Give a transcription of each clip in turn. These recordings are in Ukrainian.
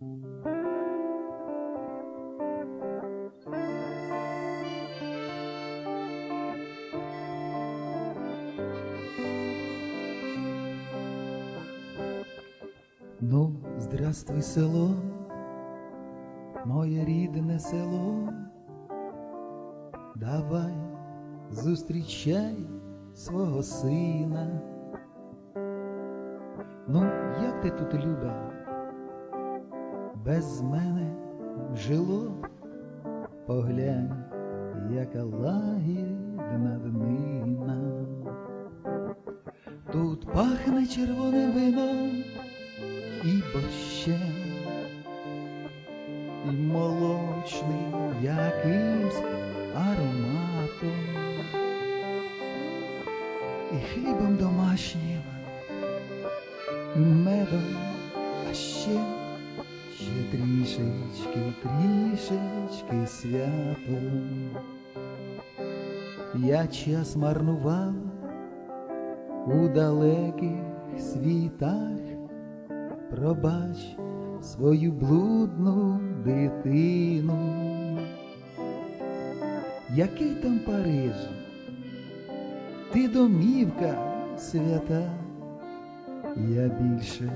Ну, здравствуй, село, моє рідне село, давай зустрічай свого сина. Ну, як ти тут любе, без мене жило, поглянь, яка лагідна днина. Тут пахне червоним вином і борщем, і молочний якимсь ароматом, і хлібом домашнім, медом, а ще трішечки, трішечки святом. Я час марнував у далеких світах, пробач свою блудну дитину. Який там Париж? Ти домівка свята, я більше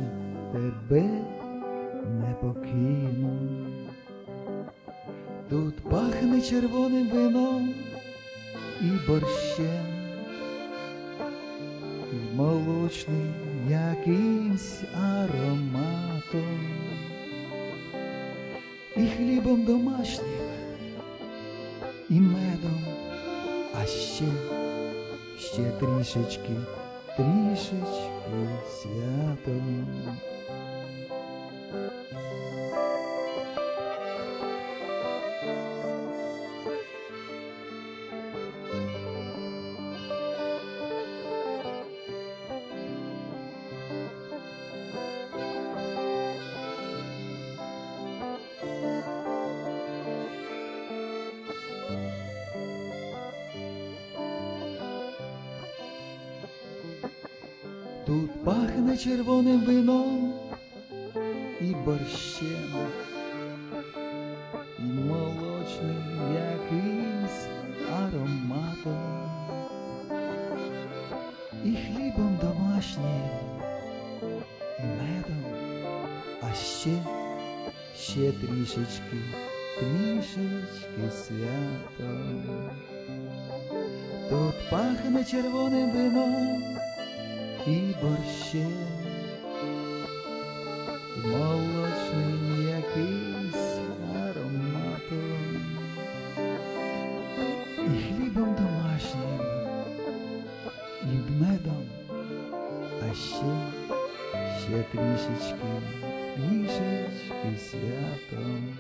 тебе не. Тут пахне червоним вином і борщем молочним якимсь ароматом, і хлібом домашнім, і медом, а ще, ще трішечки, трішечки святом. Тут пахне червоним вином і борщем, і молочним якимсь ароматом, і хлібом домашнім, і медом, а ще, ще трішечки, трішечки святом. Тут пахне червоним вином і борщем, і молочним якийсь ароматом, і хлібом домашнім, і медом, а ще, ще трішечки, трішечки святом.